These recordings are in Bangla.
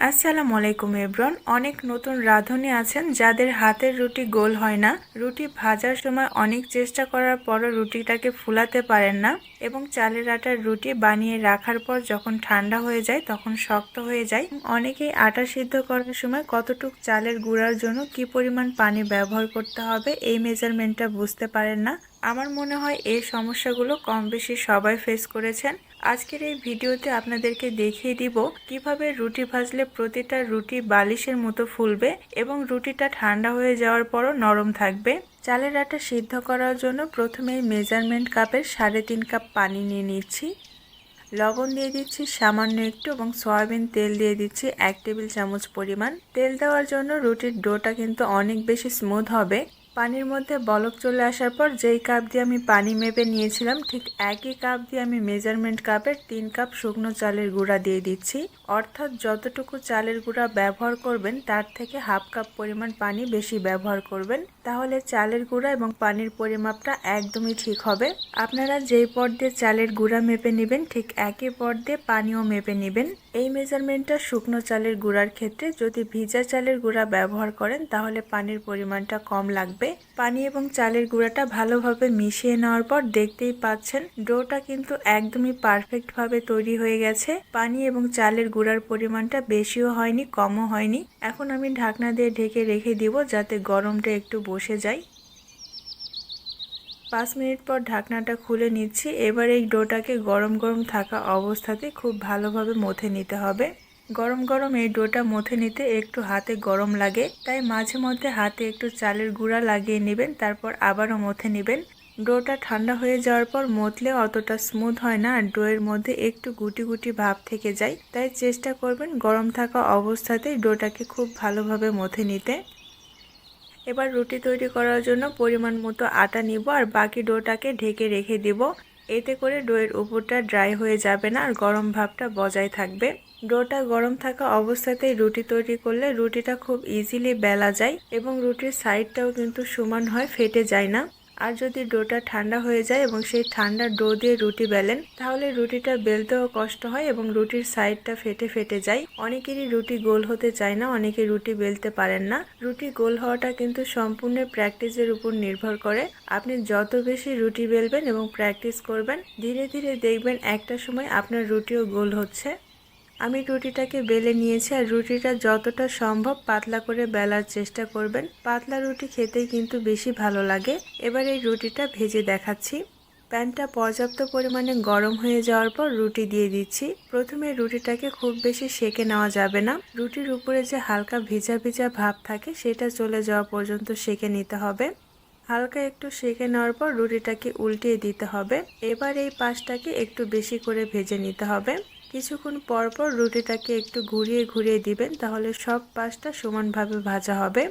আসসালামু আলাইকুম এব্রন অনেক নতুন রাঁধুনি আছেন যাদের হাতের রুটি গোল হয় না। রুটি ভাজার সময় অনেক চেষ্টা করার পরও রুটিটাকে ফুলাতে পারেন না এবং চালের আটার রুটি বানিয়ে রাখার পর যখন ঠান্ডা হয়ে যায় তখন শক্ত হয়ে যায়। অনেকেই আটা সিদ্ধ করার সময় কতটুক চালের গুঁড়ার জন্য কি পরিমাণ পানি ব্যবহার করতে হবে এই মেজারমেন্টটা বুঝতে পারেন না। আমার মনে হয় এই সমস্যাগুলো কম বেশি সবাই ফেস করেছেন। আজকের এই ভিডিওতে আপনাদেরকে দেখিয়ে দিব কীভাবে রুটি ভাজলে প্রতিটা রুটি বালিশের মতো ফুলবে এবং রুটিটা ঠান্ডা হয়ে যাওয়ার পরও নরম থাকবে। চালের আটা সিদ্ধ করার জন্য প্রথমে মেজারমেন্ট কাপের সাড়ে তিন কাপ পানি নিয়ে নিচ্ছি। লবণ দিয়ে দিচ্ছি সামান্য একটু এবং সয়াবিন তেল দিয়ে দিচ্ছি এক টেবিল চামচ পরিমাণ। তেল দেওয়ার জন্য রুটির ডোটা কিন্তু অনেক বেশি স্মুথ হবে। পানির মধ্যে বলক চলে আসার পর যেই কাপ দিয়ে আমি পানি মেপে নিয়েছিলাম, ঠিক একই কাপ দিয়ে আমি মেজারমেন্ট কাপের তিন কাপ শুকনো চালের গুঁড়া দিয়ে দিচ্ছি। অর্থাৎ যতটুকু চালের গুঁড়া ব্যবহার করবেন, তার থেকে হাফ কাপ পরিমাণ পানি বেশি ব্যবহার করবেন। তাহলে চালের গুঁড়া এবং পানির পরিমাপটা একদমই ঠিক হবে। আপনারা যেই পর দিয়ে চালের গুঁড়া মেপে নেবেন, ঠিক একই পর দিয়ে পানিও মেপে নেবেন। এই মেজারমেন্টটা শুকনো চালের গুঁড়ার ক্ষেত্রে যদি ভিজা চালের গুঁড়া ব্যবহার করেন, তাহলে পানির পরিমাণটা কম লাগবে। পানি এবং চালের গুঁড়াটা ভালোভাবে মিশিয়ে নেওয়ার পর দেখতেই পাচ্ছেন, ডোটা কিন্তু একদমই পারফেক্টভাবে তৈরি হয়ে গেছে। পানি এবং চালের গুঁড়ার পরিমাণটা বেশিও হয়নি, কমও হয়নি। এখন আমি ঢাকনা দিয়ে ঢেকে রেখে দিব যাতে গরমটা একটু বসে যায়। পাঁচ মিনিট পর ঢাকনাটা খুলে নিচ্ছি। এবার এই ডোটাকে গরম গরম থাকা অবস্থাতে খুব ভালোভাবে মথে নিতে হবে। গরম গরম এই ডোটা মথে নিতে একটু হাতে গরম লাগে, তাই মাঝে মধ্যে হাতে একটু চালের গুঁড়া লাগিয়ে নেবেন, তারপর আবারও মথে নেবেন। ডোটা ঠান্ডা হয়ে যাওয়ার পর মতলে অতটা স্মুথ হয় না, আর ডোয়ের মধ্যে একটু গুটি গুটি ভাব থেকে যায়। তাই চেষ্টা করবেন গরম থাকা অবস্থাতেই ডোটাকে খুব ভালোভাবে মথে নিতে। এবার রুটি তৈরি করার জন্য পরিমাণ মতো আটা নিব আর বাকি ডোটাকে ঢেকে রেখে দিব। এতে করে ডোয়ের উপরটা ড্রাই হয়ে যাবে না আর গরম ভাবটা বজায় থাকবে। ডোটা গরম থাকা অবস্থাতেই রুটি তৈরি করলে রুটিটা খুব ইজিলি বেলা যায় এবং রুটির সাইডটাও কিন্তু সমান হয়, ফেটে যায় না। আর যদি ডোটা ঠান্ডা হয়ে যায় এবং সেই ঠান্ডা ডো দিয়ে রুটি বেলেন, তাহলে রুটিটা বেলতেও কষ্ট হয় এবং রুটির সাইডটা ফেটে ফেটে যায়। অনেকেরই রুটি গোল হতে চায় না, অনেকে রুটি বেলতে পারেন না। রুটি গোল হওয়াটা কিন্তু সম্পূর্ণ প্র্যাকটিসের উপর নির্ভর করে। আপনি যত বেশি রুটি বেলবেন এবং প্র্যাকটিস করবেন, ধীরে ধীরে দেখবেন একটা সময় আপনার রুটিও গোল হচ্ছে। আমি রুটিটাকে বেলে নিয়েছি আর রুটিটা যতটা সম্ভব পাতলা করে বেলার চেষ্টা করবেন। পাতলা রুটি খেতেই কিন্তু বেশি ভালো লাগে। এবার এই রুটিটা ভেজে দেখাচ্ছি। প্যানটা পর্যাপ্ত পরিমাণে গরম হয়ে যাওয়ার পর রুটি দিয়ে দিচ্ছি। প্রথমে রুটিটাকে খুব বেশি সেকে নেওয়া যাবে না। রুটির উপরে যে হালকা ভিজা ভিজা ভাব থাকে, সেটা চলে যাওয়া পর্যন্ত সেকে নিতে হবে। হালকা একটু সেকে নেওয়ার পর রুটিটাকে উল্টিয়ে দিতে হবে। এবার এই পাশটাকে একটু বেশি করে ভেজে নিতে হবে। কিছুক্ষণ পর পর রুটিটাকে একটু ঘুরিয়ে ঘুরিয়ে দিবেন, তাহলে সব পাশটা সমানভাবে ভাজা হবে।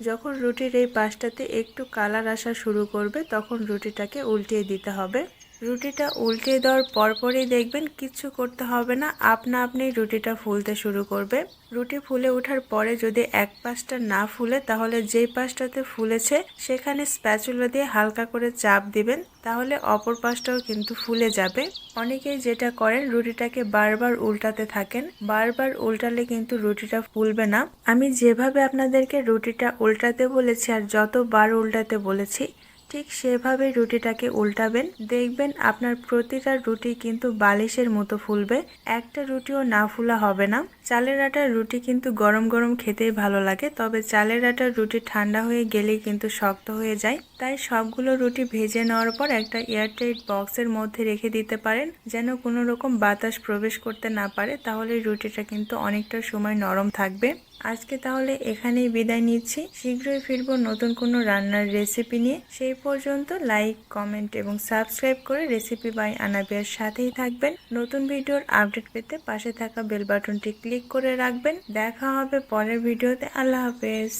যখন রুটির এই পাশটাতে একটু কালার আসা শুরু করবে, তখন রুটিটাকে উল্টিয়ে দিতে হবে। রুটিটা উল্টিয়ে দেওয়ার পরপরই দেখবেন কিচ্ছু করতে হবে না। আপনা আপনি রুটিটা ফুলতে শুরু করবে। রুটি ফুলে ওঠার পরে যদি এক পাশটা না ফুলে, তাহলে যেই পাশটাতে ফুলেছে, সেখানে স্প্যাচুলা দিয়ে হালকা করে চাপ দিবেন, তাহলে অপর পাশটাও কিন্তু ফুলে যাবে। অনেকেই যেটা করেন, রুটিটাকে বারবার উল্টাতে থাকেন। বারবার উল্টালে কিন্তু রুটিটা ফুলবে না। আমি যেভাবে আপনাদেরকে রুটিটা উল্টাতে বলেছি আর যতবার উল্টাতে বলেছি ঠিক সেভাবে রুটিটাকে উল্টাবেন। দেখবেন আপনার প্রতিটা রুটি কিন্তু বালিশের মতো ফুলবে। একটা রুটিও না ফুলা হবে না। চালের আটার রুটি কিন্তু গরম গরম খেতেই ভালো লাগে, তবে চালের আটার রুটি ঠান্ডা হয়ে গেলেই কিন্তু শক্ত হয়ে যায়। তাই সবগুলো রুটি ভেজে নেওয়ার পর একটা এয়ারটাইট বক্সের মধ্যে রেখে দিতে পারেন, যেন কোনো রকম বাতাস প্রবেশ করতে না পারে, তাহলে রুটিটা কিন্তু অনেকটা সময় নরম থাকবে। আজকে তাহলে এখানেই বিদায় নিচ্ছি। শীঘ্রই ফিরব নতুন কোনো রান্নার রেসিপি নিয়ে। সেই পর্যন্ত লাইক কমেন্ট এবং সাবস্ক্রাইব করে রেসিপি বাই আনাবিয়ার সাথেই থাকবেন। নতুন ভিডিওর আপডেট পেতে পাশে থাকা বেল বাটনটি ক্লিক করে রাখবেন। দেখা হবে পরের ভিডিওতে। আল্লাহ হাফেজ।